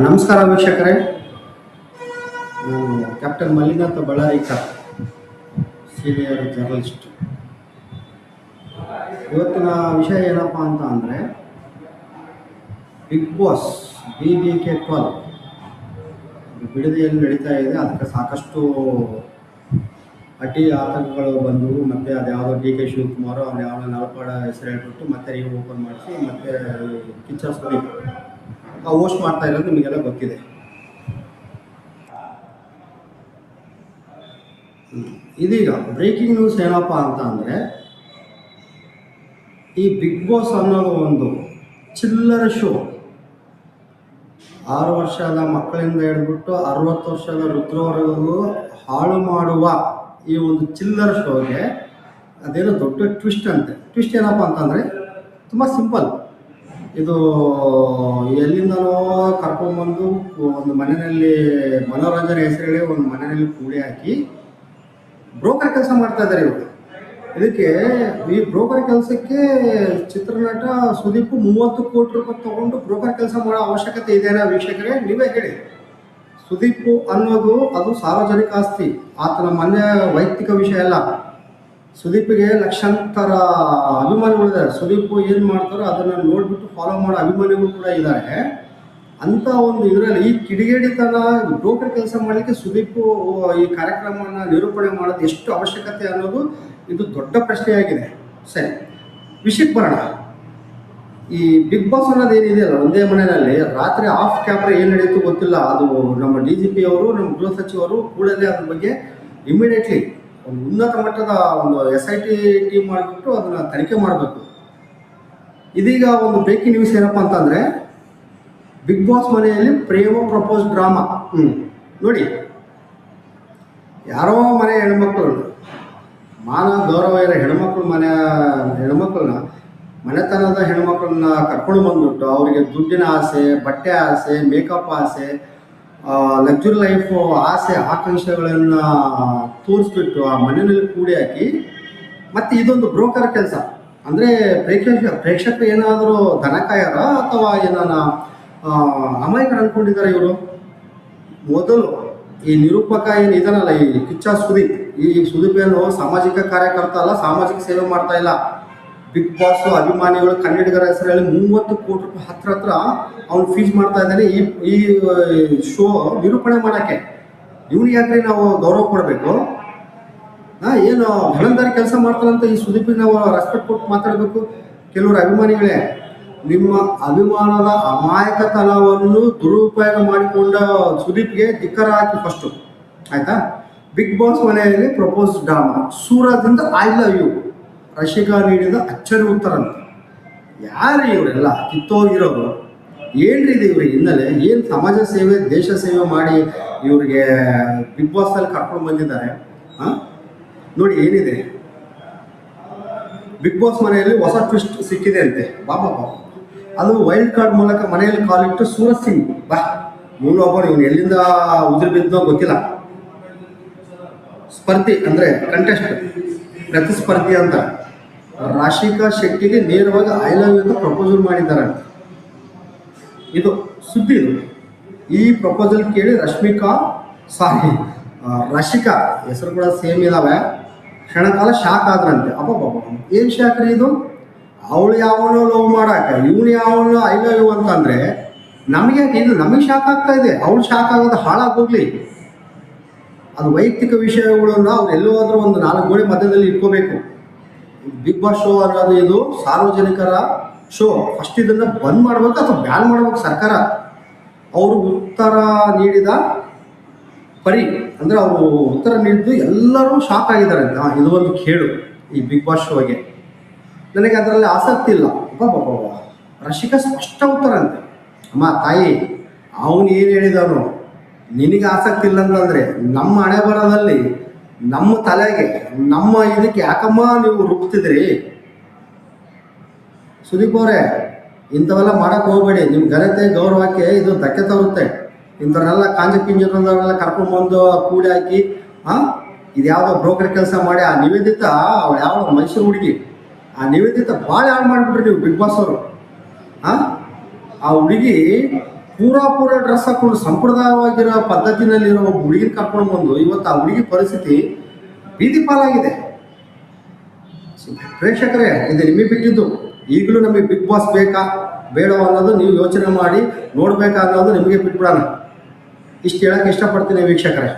ನಮಸ್ಕಾರ ವೀಕ್ಷಕರೇ. ನಾನು captain Mallinatha Ballarikar senior journalist. ಇವತ್ತಿನ ವಿಷಯ ಏನಪ್ಪ ಅಂತ ಅಂದರೆ, big boss B B K twelve ಬಿಡದಿಯಲ್ಲಿ ನಡೀತಾ ಇದೆ. ಅದಕ್ಕೆ ಸಾಕಷ್ಟು ಅಟಿ ಆತಂಕಗಳು ಬಂದವು. ಮತ್ತು ಅದ್ಯಾವುದೋ ಡಿ ಕೆ ಶಿವಕುಮಾರ್ ಅವ್ರು ಯಾವ ನಲಪಾಡ ಹೆಸರು ಹೇಳ್ಬಿಟ್ಟು ಮತ್ತೆ ರೀ ಓಪನ್ ಮಾಡಿಸಿ ಮತ್ತೆ ಕಿಚ್ಚ ಹೋಸ್ಟ್ ಮಾಡ್ತಾ ಇರೋದು ನಿಮಗೆಲ್ಲ ಗೊತ್ತಿದೆ. ಇದೀಗ ಬ್ರೇಕಿಂಗ್ ನ್ಯೂಸ್ ಏನಪ್ಪ ಅಂತ ಅಂದರೆ, ಈ ಬಿಗ್ ಬಾಸ್ ಅನ್ನೋದು ಒಂದು ಚಿಲ್ಲರ ಶೋ ಆರು ವರ್ಷದ ಮಕ್ಕಳಿಂದ ಹಿಡ್ಬಿಟ್ಟು ಅರವತ್ತು ವರ್ಷದ ವೃದ್ಧವರೆಗೂ ಹಾಳು ಮಾಡುವ ಈ ಒಂದು ಚಿಲ್ಲರ ಶೋಗೆ ಅದೇನೋ ದೊಡ್ಡ ಟ್ವಿಸ್ಟ್ ಅಂತೆ. ಟ್ವಿಸ್ಟ್ ಏನಪ್ಪ ಅಂತಂದರೆ, ತುಂಬ ಸಿಂಪಲ್ ಇದು ಎಲ್ಲಿಂದನೋ ಕರ್ಕೊಂಡ್ಬಂದು ಒಂದು ಮನೆಯಲ್ಲಿ ಮನೋರಂಜನೆ ಹೆಸರು ಒಂದು ಮನೆಯಲ್ಲಿ ಕೂಡಿ ಹಾಕಿ ಬ್ರೋಕರ್ ಕೆಲಸ ಮಾಡ್ತಾ ಇದ್ದಾರೆ ಇವರು. ಇದಕ್ಕೆ ಈ ಬ್ರೋಕರ್ ಕೆಲಸಕ್ಕೆ ಚಿತ್ರನಟ ಸುದೀಪ್ ಮೂವತ್ತು ಕೋಟಿ ರೂಪಾಯಿ ತಗೊಂಡು ಬ್ರೋಕರ್ ಕೆಲಸ ಮಾಡೋ ಅವಶ್ಯಕತೆ ಇದೆಯಾ ವೀಕ್ಷಕರೇ, ನೀವೇ ಹೇಳಿ. ಸುದೀಪ್ ಅನ್ನೋದು ಅದು ಸಾರ್ವಜನಿಕ ಆಸ್ತಿ. ಆತನ ಮನೆ ವೈಯಕ್ತಿಕ ವಿಷಯ ಅಲ್ಲ. ಸುದೀಪಿಗೆ ಲಕ್ಷಾಂತರ ಅಭಿಮಾನಿಗಳಿದ್ದಾರೆ. ಸುದೀಪ್ ಏನು ಮಾಡ್ತಾರೋ ಅದನ್ನು ನೋಡಿಬಿಟ್ಟು ಫಾಲೋ ಮಾಡೋ ಅಭಿಮಾನಿಗಳು ಕೂಡ ಇದ್ದಾರೆ ಅಂತ ಒಂದು ಇದರಲ್ಲಿ ಈ ಕಿಡಿಗೇಡಿತನ ಬ್ರೋಕರ್ ಕೆಲಸ ಮಾಡಲಿಕ್ಕೆ ಸುದೀಪ್ ಈ ಕಾರ್ಯಕ್ರಮವನ್ನು ನಿರೂಪಣೆ ಮಾಡೋದು ಎಷ್ಟು ಅವಶ್ಯಕತೆ ಅನ್ನೋದು ಇದು ದೊಡ್ಡ ಪ್ರಶ್ನೆಯಾಗಿದೆ. ಸರಿ, ವಿಷಯಕ್ಕೆ ಬರೋಣ. ಈ ಬಿಗ್ ಬಾಸ್ ಅನ್ನೋದು ಏನಿದೆಯಲ್ಲ ಒಂದೇ ಮನೆಯಲ್ಲಿ ರಾತ್ರಿ ಆಫ್ ಕ್ಯಾಮ್ರಾ ಏನು ನಡೆಯುತ್ತೋ ಗೊತ್ತಿಲ್ಲ. ಅದು ನಮ್ಮ ಡಿ ಜಿ ಪಿ ಅವರು, ನಮ್ಮ ಗೃಹ ಸಚಿವರು ಕೂಡಲೇ ಅದ್ರ ಬಗ್ಗೆ ಇಮಿಡಿಯೇಟ್ಲಿ ಒಂದು ಉನ್ನತ ಮಟ್ಟದ ಒಂದು ಎಸ್ ಐ ಟಿ ಟೀಮ್ ಮಾಡಿಬಿಟ್ಟು ಅದನ್ನು ತನಿಖೆ ಮಾಡಬೇಕು. ಇದೀಗ ಒಂದು ಬೇಕಿ ನ್ಯೂಸ್ ಏನಪ್ಪ ಅಂತಂದರೆ ಬಿಗ್ ಬಾಸ್ ಮನೆಯಲ್ಲಿ ಪ್ರೇಮ ಪ್ರಪೋಸ್ ಡ್ರಾಮಾ ಹ್ಞೂ ನೋಡಿ. ಯಾರೋ ಮನೆ ಹೆಣ್ಮಕ್ಳು, ಮಾನ ಗೌರವ ಇರೋ ಹೆಣ್ಮಕ್ಳು ಮನೆ, ಹೆಣ್ಮಕ್ಳನ್ನ, ಮನೆತನದ ಹೆಣ್ಮಕ್ಳನ್ನ ಕರ್ಕೊಂಡು ಬಂದ್ಬಿಟ್ಟು ಅವರಿಗೆ ದುಡ್ಡಿನ ಆಸೆ, ಬಟ್ಟೆ ಆಸೆ ಮೇಕಪ್ ಆಸೆ ಲಕ್ಸುರಿ ಲೈಫ್ ಆಸೆ, ಆಕಾಂಕ್ಷೆಗಳನ್ನು ತೋರಿಸ್ಬಿಟ್ಟು ಆ ಮನೆಯಲ್ಲಿ ಕೂಡಿ ಹಾಕಿ, ಮತ್ತು ಇದೊಂದು ಬ್ರೋಕರ್ ಕೆಲಸ. ಅಂದರೆ ಪ್ರೇಕ್ಷಕ, ಪ್ರೇಕ್ಷಕರು ಏನಾದರೂ ಧನಕಾಯರ ಅಥವಾ ಏನಾನ ಅಮಾಯಕರು ಅಂದ್ಕೊಂಡಿದ್ದಾರೆ ಇವರು? ಮೊದಲು ಈ ನಿರೂಪಕ ಏನು ಇದನ್ನಲ್ಲ ಈ ಕಿಚ್ಚ ಸುದೀಪ್, ಈ ಸುದೀಪ್ ಏನು ಸಾಮಾಜಿಕ ಕಾರ್ಯಕರ್ತ ಅಲ್ಲ, ಸಾಮಾಜಿಕ ಸೇವೆ ಮಾಡ್ತಾ ಇಲ್ಲ. ಬಿಗ್ ಬಾಸ್ ಅಭಿಮಾನಿಗಳು ಕನ್ನಡಿಗರ ಹೆಸರಲ್ಲಿ ಮೂವತ್ತು ಕೋಟಿ ರೂಪಾಯಿ ಹತ್ರ ಹತ್ರ ಅವ್ನು ಫೀಸ್ ಮಾಡ್ತಾ ಇದ್ದಾನೆ. ಈ ಈ ಶೋ ನಿರೂಪಣೆ ಮಾಡೋಕ್ಕೆ. ಇವ್ನಿಗೆ ಯಾಕ್ರಿ ನಾವು ಗೌರವ ಕೊಡಬೇಕು? ಏನು ಹಣದಾರಿ ಕೆಲಸ ಮಾಡ್ತಾರಂತ ಈ ಸುದೀಪಿಗೆ ನಾವು ರೆಸ್ಪೆಕ್ಟ್ ಕೊಟ್ಟು ಮಾತಾಡಬೇಕು. ಕೆಲವರು ಅಭಿಮಾನಿಗಳೇ, ನಿಮ್ಮ ಅಭಿಮಾನದ ಅಮಾಯಕತನವನ್ನು ದುರುಪಯೋಗ ಮಾಡಿಕೊಂಡ ಸುದೀಪ್ಗೆ ಧಿಕ್ಕರ ಹಾಕಿ ಫಸ್ಟು ಆಯ್ತಾ? ಬಿಗ್ ಬಾಸ್ ಮನೆಯಲ್ಲಿ ಪ್ರಪೋಸ್ ಡ್ರಾಮಾ ಸೂರದಿಂದ ಐ ಲವ್ ಯು ರಶಿಕಾ ನೀಡಿದ ಅಚ್ಚರಿ ಉತ್ತರ ಅಂತ. ಯಾರು ಇವರೆಲ್ಲ ಕಿತ್ತೋಗಿರೋರು? ಏನ್ರಿ ಇದು ಇವ್ರಿಗೆ ಹಿನ್ನೆಲೆ? ಏನು ಸಮಾಜ ಸೇವೆ, ದೇಶ ಸೇವೆ ಮಾಡಿ ಇವರಿಗೆ ಬಿಗ್ ಬಾಸಲ್ಲಿ ಕರ್ಕೊಂಡು ಬಂದಿದ್ದಾರೆ? ಹಾಂ? ನೋಡಿ ಏನಿದೆ? ಬಿಗ್ ಬಾಸ್ ಮನೆಯಲ್ಲಿ ಹೊಸ ಟ್ವಿಸ್ಟ್ ಸಿಕ್ಕಿದೆ ಅಂತೆ. ಬಾಬಾ ಬಾಬಾ ಅದು ವೈಲ್ಡ್ ಕಾರ್ಡ್ ಮೂಲಕ ಮನೆಯಲ್ಲಿ ಕಾಲಿಟ್ಟು ಸೂರತ್ ಸಿಂಗ್, ಬಾ. ಇವನೊಬ್ಬನು ಇವನು ಎಲ್ಲಿಂದ ಉದುರು ಬಿದ್ದೋ ಗೊತ್ತಿಲ್ಲ. ಸ್ಪರ್ಧಿ ಅಂದರೆ ಕಂಟೆಸ್ಟ್ ಪ್ರತಿಸ್ಪರ್ಧಿ ಅಂತ. ರಾಶಿಕಾ ಶೆಟ್ಟಿಗೆ ನೇರವಾಗಿ ಐ ಲವ್ ಪ್ರಪೋಸಲ್ ಮಾಡಿದ್ದಾರೆ. ಇದು ಸುದ್ದಿ ಇದು. ಈ ಪ್ರಪೋಸಲ್ ಕೇಳಿ ರಶ್ಮಿಕಾ ಸಾರಿ ರಶಿಕಾ ಹೆಸರು ಕೂಡ ಸೇಮ್ ಇದಾವೆ. ಕ್ಷಣಕಾಲ ಶಾಕ್ ಆದ್ರಂತೆ. ಅಬ್ಬಬ್ಬ ಏನು ಶಾಕ್ ರೀ ಇದು? ಅವಳು ಯಾವನೋ ಲವ್ ಮಾಡಾಕ, ಇವನು ಯಾವನೋ ಐ ಲವ್ ಯು ಅಂತಂದ್ರೆ ನಮಗೆ, ಇದು ನಮಗೆ ಶಾಕ್ ಆಗ್ತಾ ಇದೆ. ಅವಳು ಶಾಕ್ ಆಗೋದು ಹಾಳಾಗೋಗ್ಲಿ ಅದು ವೈಯಕ್ತಿಕ ವಿಷಯಗಳನ್ನು ಅವ್ರು ಎಲ್ಲೋ ಆದ್ರೂ ಒಂದು ನಾಲ್ಕು ಗೋಡೆ ಮಧ್ಯದಲ್ಲಿ ಇಟ್ಕೋಬೇಕು. ಬಿಗ್ ಬಾಸ್ ಶೋ ಅನ್ನೋದು ಇದು ಸಾರ್ವಜನಿಕರ ಶೋ ಫಸ್ಟ್ ಇದನ್ನು ಬಂದ್ ಮಾಡ್ಬೇಕು ಅಥವಾ ಬ್ಯಾನ್ ಮಾಡ್ಬೇಕು ಸರ್ಕಾರ? ಅವರು ಉತ್ತರ ನೀಡಿದ ಪರಿ, ಅಂದರೆ ಅವರು ಉತ್ತರ ನೀಡಿದ್ದು ಎಲ್ಲರೂ ಶಾಕ್ ಆಗಿದ್ದಾರೆ ಅಂತ. ಇದು ಒಂದು ಕೇಳು ಈ ಬಿಗ್ ಬಾಸ್ ಶೋಗೆ ನನಗೆ ಅದರಲ್ಲಿ ಆಸಕ್ತಿ ಇಲ್ಲ. ರಶಿಕಾ ಸ್ಪಷ್ಟ ಉತ್ತರ ಅಂತೆ. ಅಮ್ಮ, ತಾಯಿ, ಅವನು ಏನು ಹೇಳಿದವನು ನಿನಗೆ ಆಸಕ್ತಿ ಇಲ್ಲ ಅಂತಂದರೆ ನಮ್ಮ ಹಣೆ ಬರದಲ್ಲಿ ನಮ್ಮ ತಲೆಗೆ, ನಮ್ಮ ಇದಕ್ಕೆ ಯಾಕಮ್ಮ ನೀವು ರುಬ್ತಿದ್ರಿ ಸುದೀಪ್ ಅವರೇ, ಇಂಥವೆಲ್ಲ ಮಾಡಕ್ ಹೋಗಬೇಡಿ. ನಿಮ್ಮ ಘನತೆ, ಗೌರವಕ್ಕೆ ಇದು ಧಕ್ಕೆ ತರುತ್ತೆ. ಇಂಥವ್ರನ್ನೆಲ್ಲ ಕಾಂಜ ಪಿಂಜರನ್ನೆಲ್ಲ ಕರ್ಕೊಂಡ್ಬಂದು ಕೂಡಿ ಹಾಕಿ ಹಾಂ ಇದು ಯಾವುದೋ ಬ್ರೋಕರ್ ಕೆಲಸ ಮಾಡಿ, ಆ ನಿವೇದಿತ, ಅವಳು ಯಾವ ಮೈಸೂರು ಹುಡುಗಿ, ಆ ನಿವೇದಿತ ಭಾಳ ಹಾಳು ಮಾಡಿಬಿಟ್ರಿ ನೀವು ಬಿಗ್ ಬಾಸ್ ಅವರು. ಹಾಂ ಆ ಹುಡುಗಿ ಪೂರಾ ಪೂರ ಡ್ರೆಸ್ ಹಾಕೊಂಡು ಸಂಪ್ರದಾಯವಾಗಿರೋ ಪದ್ಧತಿನಲ್ಲಿರೋ ಒಬ್ಬ ಹುಡುಗಿನ ಕರ್ಕೊಂಡು ಬಂದು ಇವತ್ತು ಆ ಹುಡುಗಿ ಪರಿಸ್ಥಿತಿ ಬೀದಿ ಪಾಲಾಗಿದೆ. ಪ್ರೇಕ್ಷಕರೇ, ಇದು ನಿಮಗೆ ಬಿಟ್ಟಿದ್ದು. ಈಗಲೂ ನಮಗೆ ಬಿಗ್ ಬಾಸ್ ಬೇಕಾ, ಬೇಡವಾ ಅನ್ನೋದು ನೀವು ಯೋಚನೆ ಮಾಡಿ ನೋಡಬೇಕಾ ಅನ್ನೋದು ನಿಮಗೆ ಬಿಟ್ಬಿಡೋಣ. ಇಷ್ಟು ಹೇಳಕ್ಕೆ ಇಷ್ಟಪಡ್ತೀನಿ ವೀಕ್ಷಕರೇ.